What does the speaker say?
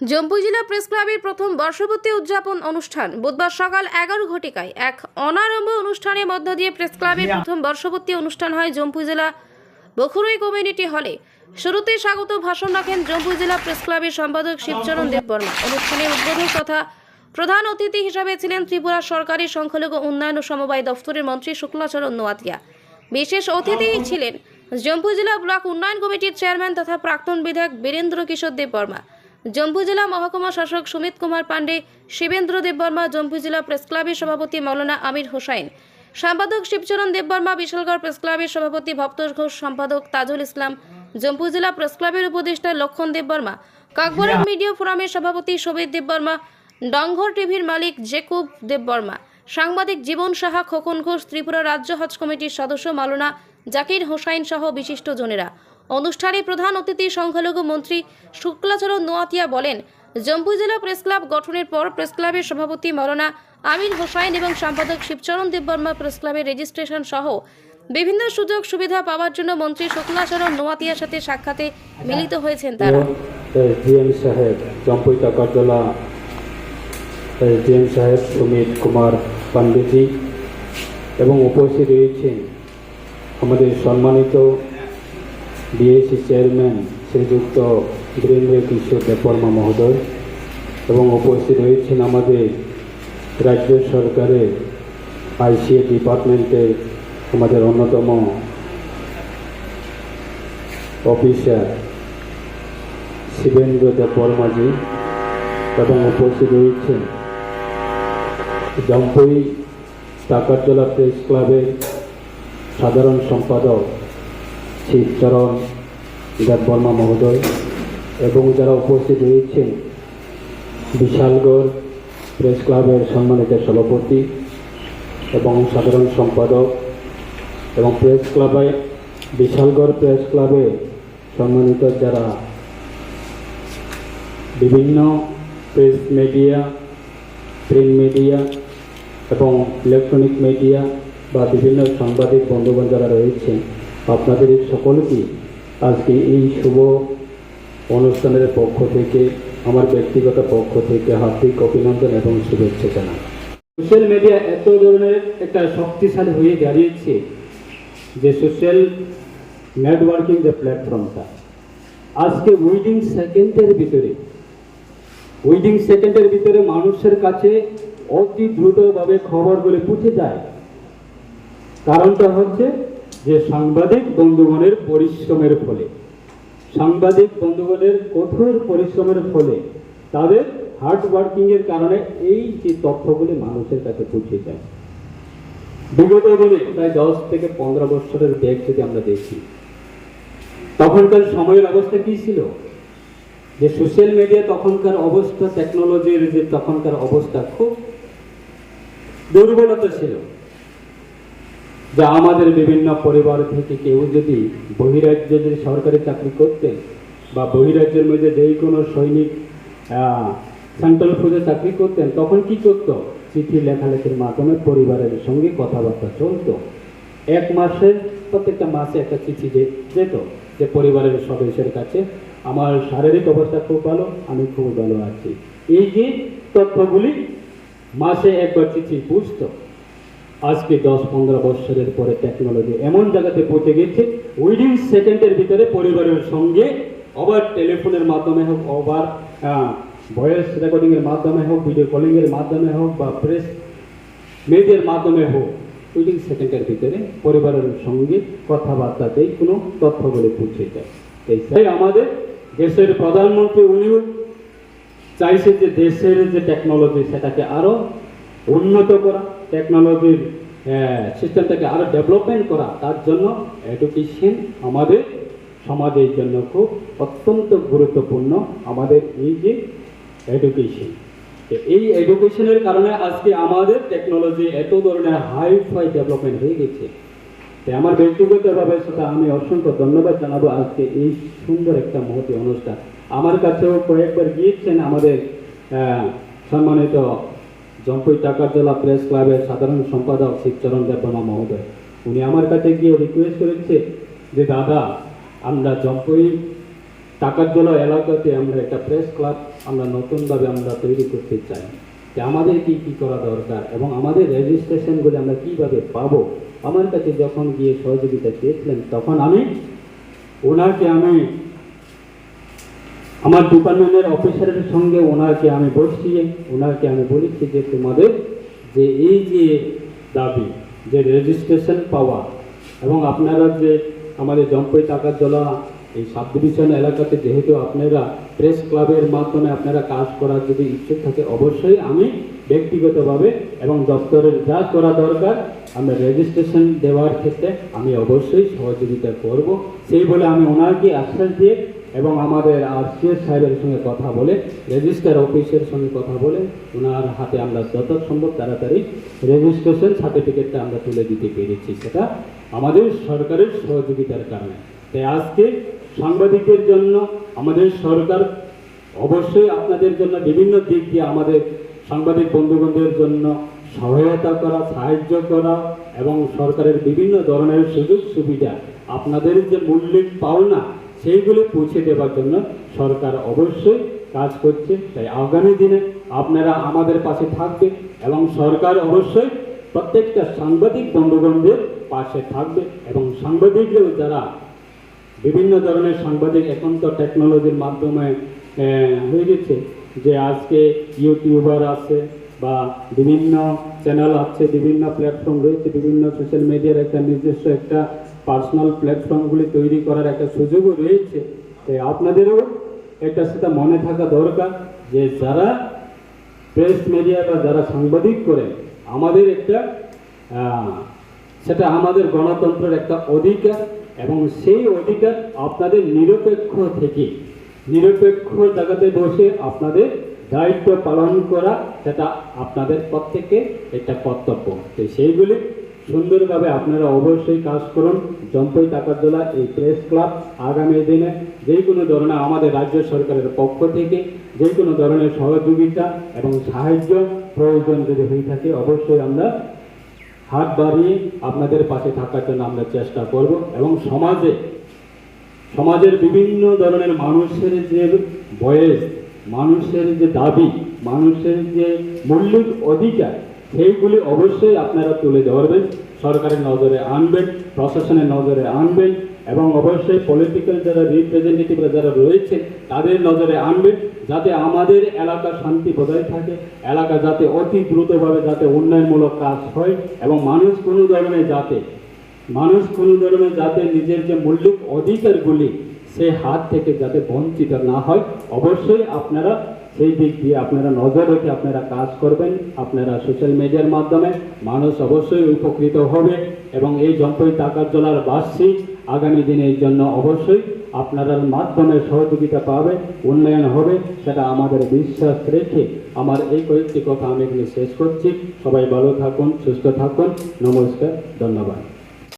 জম্পুই জেলা প্রেস ক্লাবের প্রথম বর্ষপূর্তি উদযাপন অনুষ্ঠান বুধবার সকাল এগারো ঘটিকায় এক অনারম্ভ অনুষ্ঠানের মধ্য দিয়ে প্রেস ক্লাবের প্রথম বর্ষপূর্তি অনুষ্ঠান হয় জম্পুই জেলা বখুরই কমিউনিটি হলে। শুরুতে স্বাগত ভাষণ রাখেন জম্পুই জেলা প্রেস ক্লাবের সম্পাদক শিবচরণ দেববর্মা। অনুষ্ঠানে উদ্বোধক তথা প্রধান অতিথি হিসাবে ছিলেন ত্রিপুরা সরকারি সংখ্যালঘু উন্নয়ন ও সমবায় দফতরের মন্ত্রী শুক্লাচরণ নোয়াতিয়া। বিশেষ অতিথি ছিলেন জম্মু জেলা ব্লক উন্নয়ন কমিটির চেয়ারম্যান তথা প্রাক্তন বিধায়ক বীরেন্দ্র কিশোর দেববর্মা। জম্মু জেলা মহকুমা শাসক সুমিত কুমার পাণ্ডে, শিবেন্দ্র দেববর্মা, জম্মু জেলা প্রেস ক্লাবের সভাপতি মৌলানা আমির হোসাইন, সম্পাদক শিবচরণ দেববর্মা, বিশালগড় প্রেস ক্লাবের সভাপতি ভক্তোষ ঘোষ, সম্পাদক তাজুল ইসলাম, জম্মু জেলা প্রেস ক্লাবের উপদেষ্টা লক্ষণ দেববর্মা কাকবরক মিডিয়া ফোরামের সভাপতি সবিত দেববর্মা, ডংঘর টিভির মালিক জেকুব দেববর্মা, সাংবাদিক জীবন সাহা, খোকন ঘোষ, ত্রিপুরা রাজ্য হজ কমিটির সদস্য মালনা জাকির হোসাইন সহ বিশিষ্ট জনেরা। অনুষ্ঠানে প্রধান অতিথি সংখ্যালঘু মন্ত্রী শুক্লাচরণ নোয়াতিয়া বলেন, জম্মু জেলা প্রেস ক্লাব গঠনের পর প্রেস ক্লাবের সভাপতি মৌলানা আমির হোসাইন এবং সম্পাদক শিবচরণ দেববর্মা প্রেস ক্লাবের রেজিস্ট্রেশন সহ বিভিন্ন সুযোগ সুবিধা পাওয়ার জন্য মন্ত্রী শুক্লাচরণ নোয়াতিয়ার সাথে সাক্ষাতে মিলিত হয়েছেন তারা। সাহেব কুমার এবং উপস্থিত রয়েছেন। আমাদের সম্মানিত ডিএসি চেয়ারম্যান শ্রীযুক্ত বীরেন্দ্র কিশোর দেববর্মা মহোদয় এবং উপস্থিত রয়েছেন আমাদের রাজ্য সরকারের আইসিএ ডিপার্টমেন্টের আমাদের অন্যতম অফিসার শিবেন্দ্র দেববর্মাজি এবং উপস্থিত রয়েছেন জম্পুই টাকারজলা প্রেস ক্লাবের সাধারণ সম্পাদক শিবচরণ দেববর্মা মহোদয় এবং যারা উপস্থিত রয়েছেন, বিশালগড় প্রেস ক্লাবের সম্মানিত সভাপতি এবং সাধারণ সম্পাদক এবং প্রেস ক্লাবে, বিশালগড় প্রেস ক্লাবে সম্মানিত যারা বিভিন্ন প্রেস মিডিয়া, প্রিন্ট মিডিয়া এবং ইলেকট্রনিক মিডিয়া বা বিভিন্ন সাংবাদিক বন্ধুবান যারা রয়েছেন আপনাদের সকলকে আজকে এই শুভ অনুষ্ঠানের পক্ষ থেকে, আমার ব্যক্তিগত পক্ষ থেকে হার্দিক অভিনন্দন এবং শুভেচ্ছা জানাই। সোশ্যাল মিডিয়া এত ধরনের একটা শক্তিশালী হয়ে দাঁড়িয়েছে যে সোশ্যাল নেটওয়ার্কিং যে প্ল্যাটফর্মটা, আজকে উইদিন সেকেন্ডের ভিতরে উইদিন সেকেন্ডের ভিতরে মানুষের কাছে অতি দ্রুতভাবে খবরগুলি পৌঁছে যায়। কারণটা হচ্ছে যে সাংবাদিক বন্ধুগণের পরিশ্রমের ফলে, সাংবাদিক বন্ধুগণের কঠোর পরিশ্রমের ফলে তাদের হার্ড ওয়ার্কিং এর কারণে এই যে তথ্যগুলি মানুষের কাছে পৌঁছে যায়। বিগত দিনে প্রায় দশ থেকে পনেরো বছরের ব্যাগ যদি আমরা দেখি, তখনকার সময়ের অবস্থা কি ছিল? যে সোশ্যাল মিডিয়া তখনকার অবস্থা টেকনোলজির যে তখনকার অবস্থা খুব দুর্বলতা ছিল। যা আমাদের বিভিন্ন পরিবার থেকে কেউ যদি বহিরাজ্যে যদি সরকারি চাকরি করতেন বা বহিরাজ্যের মধ্যে যেই কোনো সৈনিক সেন্ট্রাল ফোর্সে চাকরি করতেন, তখন কি করত? চিঠি লেখালেখির মাধ্যমে পরিবারের সঙ্গে কথাবার্তা চলতো। এক মাসে, প্রত্যেকটা মাসে একটা চিঠি যেত যে পরিবারের সদস্যের কাছে, আমার শারীরিক অবস্থা খুব ভালো, আমি খুব ভালো আছি। এই যে তথ্যগুলি মাসে একবার চিঠি বুঝতো আজকে দশ পনেরো বছরের পরে টেকনোলজি এমন জায়গাতে পৌঁছে গেছে উইদিন সেকেন্ডের ভিতরে পরিবারের সঙ্গে, আবার টেলিফোনের মাধ্যমে হোক, আবার ভয়েস রেকর্ডিংয়ের মাধ্যমে হোক ভিডিও কলিংয়ের মাধ্যমে হোক, বা প্রেস মিডিয়ার মাধ্যমে হোক উইদিন সেকেন্ডের ভিতরে পরিবারের সঙ্গে কথাবার্তাতেই কোনো তথ্যগুলি পৌঁছে যায়। এই তাই আমাদের দেশের প্রধানমন্ত্রী, উনিও চাইছে যে দেশের যে টেকনোলজি সেটাকে আরও উন্নত করা টেকনোলজির সিস্টেমটাকে আরও ডেভেলপমেন্ট করা, তার জন্য এডুকেশন আমাদের সমাজের জন্য খুব অত্যন্ত গুরুত্বপূর্ণ আমাদের এই যে এডুকেশন এই এডুকেশনের কারণে আজকে আমাদের টেকনোলজি এত ধরনের হাই ফাই ডেভেলপমেন্ট হয়ে গেছে। তাই আমার ব্যক্তিগতভাবে সেটা আমি অসংখ্য ধন্যবাদ জানাব আজকে এই সুন্দর একটা মহতি অনুষ্ঠান। আমার কাছেও কয়েকবার গিয়েছেন আমাদের সম্মানিত জম্পুই টাকারজলা প্রেস ক্লাবের সাধারণ সম্পাদক শিবচরণ দেববর্মা মহোদয়। উনি আমার কাছে গিয়ে রিকোয়েস্ট করেছে যে, দাদা, আমরা জম্পুই টাকার জন্য এলাকাতে আমরা একটা প্রেস ক্লাব, আমরা নতুনভাবে আমরা তৈরি করতে চাই। যে আমাদের কি কি করা দরকার এবং আমাদের রেজিস্ট্রেশনগুলো আমরা কীভাবে পাবো? আমার কাছে যখন গিয়ে সহযোগিতা চেয়েছিলেন, তখন আমি, ওনাকে আমি আমার ডিপার্টমেন্টের অফিসারের সঙ্গে ওনাকে আমি বসিয়ে ওনাকে আমি বলেছি যে তোমাদের যে এই যে দাবি, যে রেজিস্ট্রেশন পাওয়া এবং আপনারা যে আমাদের জম্পই টাকা জলা, এই সাব ডিভিশন এলাকাতে যেহেতু আপনারা প্রেস ক্লাবের মাধ্যমে আপনারা কাজ করার যদি ইচ্ছে থাকে, অবশ্যই আমি ব্যক্তিগতভাবে এবং দপ্তরের যা করা দরকার আমরা রেজিস্ট্রেশন দেওয়ার ক্ষেত্রে আমি অবশ্যই সহযোগিতা করব। সেই বলে আমি ওনাকে আশ্বাস দিয়ে এবং আমাদের আরসিএস সাহেবের সঙ্গে কথা বলে, রেজিস্টার অফিসের সঙ্গে কথা বলে, ওনার হাতে আমরা যত সম্ভব তাড়াতাড়ি রেজিস্ট্রেশন সার্টিফিকেটটা আমরা তুলে দিতে পেরেছি সেটা আমাদের সরকারের সহযোগিতার কারণে। তাই আজকে সাংবাদিকদের জন্য, আমাদের সরকার অবশ্যই আপনাদের জন্য বিভিন্ন দিক দিয়ে আমাদের সাংবাদিক বন্ধুগণদের জন্য সহায়তা করা, সাহায্য করা এবং সরকারের বিভিন্ন ধরনের সুযোগ সুবিধা আপনাদের যে মূল্যিক পাওনা সেইগুলো পৌঁছে দেওয়ার জন্য সরকার অবশ্যই কাজ করছে। তাই আগামী দিনে আপনারা আমাদের পাশে থাকবে এবং সরকার অবশ্যই প্রত্যেকটা সাংবাদিক বন্ধুগণদের পাশে থাকবে এবং সাংবাদিকরাও যারা বিভিন্ন ধরনের সাংবাদিক এখন তো টেকনোলজির মাধ্যমে হয়ে গেছে যে আজকে ইউটিউবার আছে বা বিভিন্ন চ্যানেল আছে, বিভিন্ন প্ল্যাটফর্ম রয়েছে, বিভিন্ন সোশ্যাল মিডিয়ার একটা নিজস্ব একটা পার্সোনাল প্ল্যাটফর্মগুলি তৈরি করার একটা সুযোগও রয়েছে। তাই আপনাদেরও একটা সেটা মনে থাকা দরকার যে যারা প্রেস মিডিয়া বা যারা সাংবাদিক করে আমাদের একটা সেটা আমাদের গণতন্ত্রের একটা অধিকার এবং সেই অধিকার আপনাদের নিরপেক্ষ থেকে, নিরপেক্ষ জায়গাতে বসে আপনাদের দায়িত্ব পালন করা, সেটা আপনাদের প্রত্যেকে একটা কর্তব্য। তো সেইগুলি সুন্দরভাবে আপনারা অবশ্যই কাজ করুন। জম্পই টাকারদোলা এই প্রেস ক্লাব আগামী দিনে যে কোনো ধরনের আমাদের রাজ্য সরকারের পক্ষ থেকে যে কোনো ধরনের সহযোগিতা এবং সাহায্য প্রয়োজন যদি হয়ে থাকে, অবশ্যই আমরা হাত বাড়িয়ে আপনাদের পাশে থাকার জন্য আমরা চেষ্টা করব এবং সমাজে, সমাজের বিভিন্ন ধরনের মানুষের যে বয়স, মানুষের যে দাবি, মানুষের যে মৌলিক অধিকার সেইগুলি অবশ্যই আপনারা তুলে ধরবেন, সরকারের নজরে আনবেন, প্রশাসনের নজরে আনবেন এবং অবশ্যই পলিটিক্যাল যারা রিপ্রেজেন্টেটিভরা যারা রয়েছে, তাদের নজরে আনবেন যাতে আমাদের এলাকা শান্তি বজায় থাকে, এলাকা যাতে অতি দ্রুতভাবে যাতে উন্নয়নমূলক কাজ হয় এবং মানুষ কোনো ধরনের যাতে, মানুষ কোনো ধরনের যাতে নিজের যে মৌলিক অধিকারগুলি সে হাত থেকে যাতে বঞ্চিত না হয়, অবশ্যই আপনারা সেই দিক দিয়ে আপনারা নজর রেখে আপনারা কাজ করবেন। আপনারা সোশ্যাল মিডিয়ার মাধ্যমে মানুষ অবশ্যই উপকৃত হবে এবং এই জম্পই টাকার জলার বার্ষিক আগামী দিনে এই জন্য অবশ্যই আপনারা মাধ্যমে সহযোগিতা পাবে, উন্নয়ন হবে, সেটা আমাদের বিশ্বাস রেখে আমার এই কয়েকটি কথা আমি এখানে শেষ করছি। সবাই ভালো থাকুন, সুস্থ থাকুন। নমস্কার, ধন্যবাদ।